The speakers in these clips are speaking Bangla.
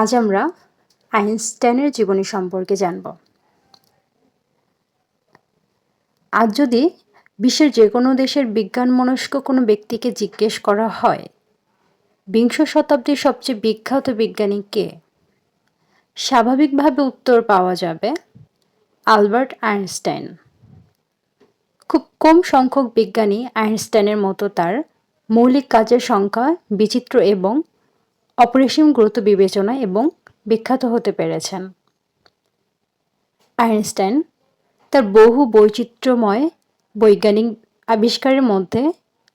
আজ আমরা আইনস্টাইনের জীবনী সম্পর্কে জানব। আজ যদি বিশ্বের যে কোনো দেশের বিজ্ঞান মনস্ক কোনো ব্যক্তিকে জিজ্ঞেস করা হয়, বিংশ শতাব্দীর সবচেয়ে বিখ্যাত বিজ্ঞানী কে? স্বাভাবিকভাবে উত্তর পাওয়া যাবে আলবার্ট আইনস্টাইন। খুব কম সংখ্যক বিজ্ঞানী আইনস্টাইনের মতো তার মৌলিক কাজের সংখ্যা, বিচিত্র এবং অপরিসীম গুরুত্ব বিবেচনা এবং বিখ্যাত হতে পেরেছেন। আইনস্টাইন তার বহু বৈচিত্র্যময় বৈজ্ঞানিক আবিষ্কারের মধ্যে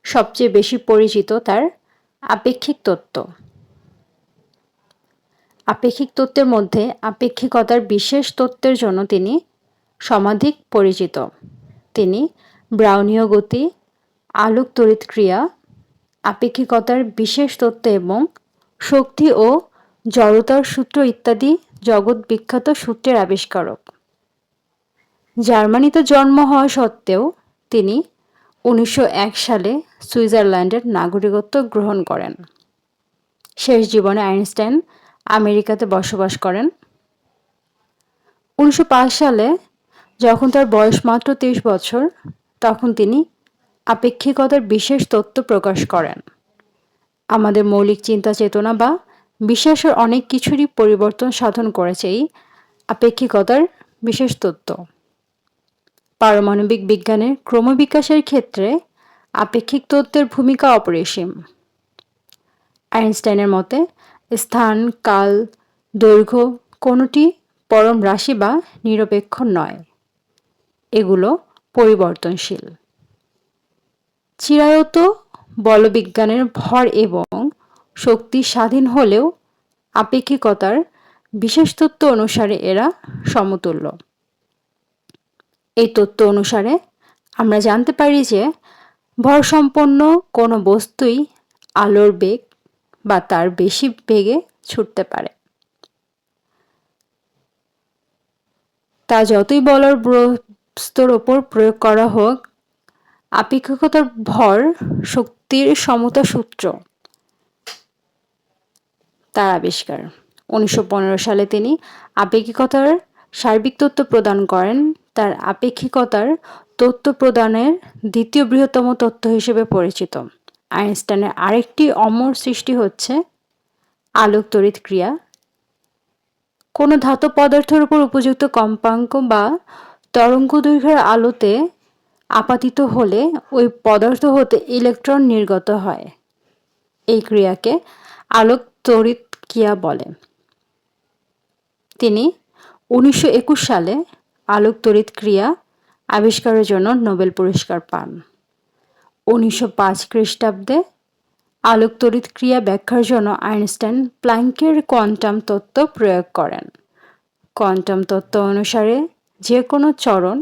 সবচেয়ে বেশি পরিচিত তার আপেক্ষিক তত্ত্ব। আপেক্ষিক তত্ত্বের মধ্যে আপেক্ষিকতার বিশেষ তত্ত্বের জন্য তিনি সমাধিক পরিচিত। তিনি ব্রাউনীয় গতি, আলোক তড়িৎ ক্রিয়া, আপেক্ষিকতার বিশেষ তত্ত্ব এবং শক্তি ও জড়তার সূত্র ইত্যাদি জগৎ বিখ্যাত সূত্রের আবিষ্কারক। জার্মানিতে জন্ম হওয়া সত্ত্বেও তিনি উনিশশো এক সালে সুইজারল্যান্ডের নাগরিকত্ব গ্রহণ করেন। শেষ জীবনে আইনস্টাইন আমেরিকাতে বসবাস করেন। উনিশশো পাঁচ সালে যখন তার বয়স মাত্র তেইশ বছর, তখন তিনি আপেক্ষিকতার বিশেষ তত্ত্ব প্রকাশ করেন। আমাদের মৌলিক চিন্তা চেতনা বা বিশ্বাসের অনেক কিছুরই পরিবর্তন সাধন করেছে এই আপেক্ষিকতার বিশেষ তত্ত্ব। পারমাণবিক বিজ্ঞানের ক্রমবিকাশের ক্ষেত্রে আপেক্ষিক তত্ত্বের ভূমিকা অপরিসীম। আইনস্টাইনের মতে, স্থান, কাল, দৈর্ঘ্য কোনোটি পরম রাশি বা নিরপেক্ষ নয়। এগুলো পরিবর্তনশীল। চিরায়ত বলবিজ্ঞানের ভর এবং শক্তি স্বাধীন হলেও আপেক্ষিকতার বিশেষ তত্ত্ব অনুসারে এরা সমতুল্য। এই তত্ত্ব অনুসারে আমরা জানতে পারি যে ভরসম্পন্ন কোনো বস্তুই আলোর বেগ বা তার বেশি বেগে ছুটতে পারে। তা যতই বলার বস্তুর ওপর প্রয়োগ করা হোক আপেক্ষিকতার ভর শক্তির সমতা সূত্র। তার আবিষ্কার। উনিশশো পনেরো সালে তিনি আপেক্ষিকতার সার্বিক তথ্য প্রদান করেন। তার আপেক্ষিকতার তথ্য প্রদানের দ্বিতীয় বৃহত্তম তত্ত্ব হিসেবে পরিচিত। আইনস্টাইনের আরেকটি অমর সৃষ্টি হচ্ছে আলোক তড়িৎ ক্রিয়া। কোনো ধাতু পদার্থের উপর উপযুক্ত কম্পাঙ্ক বা তরঙ্গ দৈর্ঘ্যের আলোতে আপাতিত হলে ওই পদার্থ হতে ইলেকট্রন নির্গত হয়। এই ক্রিয়াকে আলোক তড়িৎ ক্রিয়া বলে। তিনি উনিশশো একুশ সালে আলোক তড়িৎ ক্রিয়া আবিষ্কারের জন্য নোবেল পুরস্কার পান। উনিশশো পাঁচ খ্রিস্টাব্দে আলোক তড়িৎ ক্রিয়া ব্যাখ্যার জন্য আইনস্টাইন প্ল্যাঙ্কের কোয়ান্টাম তত্ত্ব প্রয়োগ করেন। কোয়ান্টাম তত্ত্ব অনুসারে যে কোনো চরণ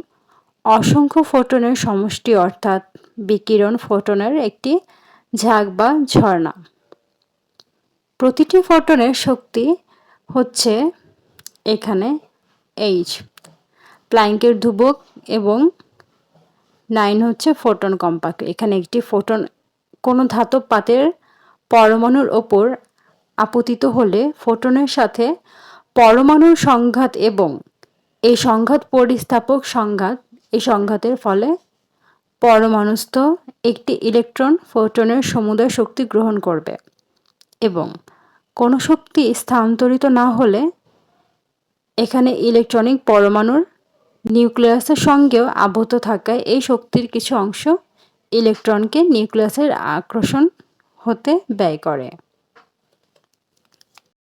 অসংখ্য ফোটনের সমষ্টি অর্থাৎ বিকিরণ ফোটনের একটি ঝাঁক বা ঝর্ণা। প্রতিটি ফোটনের শক্তি হচ্ছে এখানে এইচ প্ল্যাঙ্কের ধ্রুবক এবং নাইন হচ্ছে ফোটন কম্পাক। এখানে একটি ফোটন কোনো ধাতব পাতের পরমাণুর ওপর আপতিত হলে ফোটনের সাথে পরমাণুর সংঘাত এবং এই সংঘাত পরিস্থাপক সংঘাত এই সংঘাতের ফলে পরমাণুস্থ একটি ইলেকট্রন ফোটনের সমুদয় শক্তি গ্রহণ করবে এবং কোনো শক্তি স্থানান্তরিত না হলে এখানে ইলেকট্রনিক পরমাণুর নিউক্লিয়াসের সঙ্গেও আবদ্ধ থাকায় এই শক্তির কিছু অংশ ইলেকট্রনকে নিউক্লিয়াসের আকর্ষণ হতে ব্যয় করে।